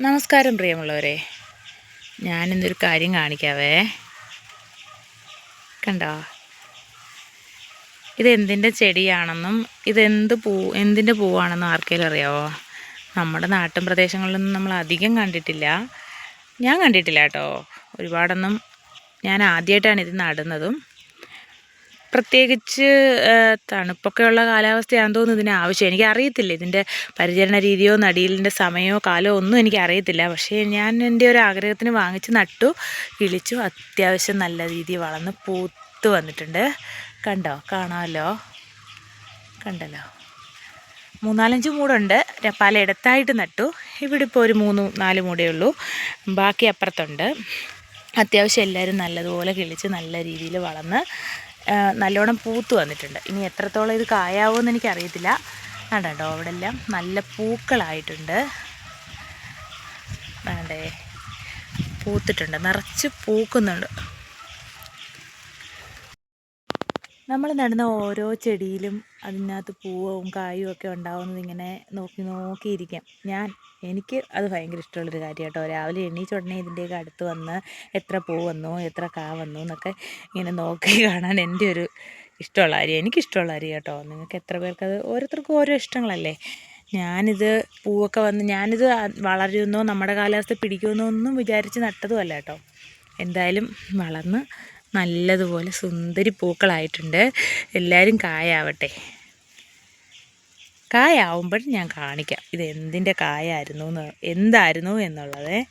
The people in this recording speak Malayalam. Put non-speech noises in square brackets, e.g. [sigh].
നമസ്കാരം പ്രിയമുള്ളവരെ. ഞാനിന്നൊരു കാര്യം കാണിക്കാവേ. കണ്ടോ? ഇതെന്തിന്റെ ചെടിയാണെന്നും ഇതെന്ത് പൂ എന്തിന്റെ പൂവാണെന്നും ആർക്കെങ്കിലും അറിയാവോ? നമ്മുടെ നാട്ടിൻ പ്രദേശങ്ങളിലൊന്നും നമ്മൾ അധികം കണ്ടിട്ടില്ല. ഞാൻ കണ്ടിട്ടില്ല കേട്ടോ. ഒരുപാടൊന്നും ഞാൻ ആദ്യമായിട്ടാണ് ഇത് നടുന്നതും. പ്രത്യേകിച്ച് തണുപ്പൊക്കെ ഉള്ള കാലാവസ്ഥയാണെന്ന് തോന്നുന്നു ഇതിന് ആവശ്യം. എനിക്ക് അറിയത്തില്ല ഇതിന്റെ പരിചരണ രീതിയോ നടീലിന്റെ സമയമോ കാലമോ ഒന്നും എനിക്ക് അറിയത്തില്ല പക്ഷേ ഞാൻ എന്റെ ഒരു ആഗ്രഹത്തിന് വാങ്ങിച്ച് നട്ടു കിളിച്ചു. അത്യാവശ്യം നല്ല രീതിയിൽ വളർന്ന് പൂത്ത് വന്നിട്ടുണ്ട്. കണ്ടോ? കാണാമല്ലോ? കണ്ടല്ലോ? മൂന്നാലഞ്ച് മൂടുണ്ട്. പല ഇടത്തായിട്ട് നട്ടു. ഇവിടെ ഇപ്പോൾ ഒരു മൂന്ന് നാല് മൂടേ ഉള്ളൂ. ബാക്കി അപ്പുറത്തുണ്ട്. അത്യാവശ്യം എല്ലാവരും നല്ലതുപോലെ കിളിച്ച് നല്ല രീതിയിൽ വളർന്ന് നല്ലോണം പൂത്ത് വന്നിട്ടുണ്ട്. ഇനി എത്രത്തോളം ഇത് കായാവുമെന്ന് എനിക്കറിയത്തില്ല. കണ്ടോ അവിടെ എല്ലാം നല്ല പൂക്കളായിട്ടുണ്ട്. വേണ്ടേ പൂത്തിട്ടുണ്ട് നിറച്ച് പൂക്കുന്നുണ്ട്. നമ്മൾ നടുന്ന ഓരോ ചെടിയിലും അതിനകത്ത് പൂവും കായും ഒക്കെ ഉണ്ടാവുന്നത് ഇങ്ങനെ നോക്കി നോക്കിയിരിക്കാം. ഞാൻ എനിക്ക് അത് ഭയങ്കര ഇഷ്ടമുള്ളൊരു കാര്യം കേട്ടോ രാവിലെ എണീച്ച ഉടനെ ഇതിന്റെയൊക്കെ അടുത്ത് വന്ന് എത്ര പൂ വന്നു എത്ര കാ വന്നു എന്നൊക്കെ ഇങ്ങനെ നോക്കി [laughs] കാണാൻ എന്റെ ഒരു ഇഷ്ടമുള്ള കാര്യം. എനിക്കിഷ്ടമുള്ള കാര്യം കേട്ടോ നിങ്ങൾക്ക് എത്ര പേർക്ക് അത് ഓരോരുത്തർക്കും ഓരോ ഇഷ്ടങ്ങളല്ലേ. ഞാനിത് പൂവൊക്കെ വന്ന് ഞാനിത് വളരുന്നോ നമ്മുടെ കാലാവസ്ഥ പിടിക്കുമെന്നോ ഒന്നും വിചാരിച്ച് നട്ടതുമല്ല കേട്ടോ. എന്തായാലും വളർന്ന് നല്ലതുപോലെ സുന്ദരി പൂക്കളായിട്ടുണ്ട്. എല്ലാവരും കായാവട്ടെ. കായാവുമ്പോൾ ഞാൻ കാണിക്കാം. ഇത് എന്തിന്റെ കായായിരുന്നു എന്ന് എന്തായിരുന്നു എന്നുള്ളത്.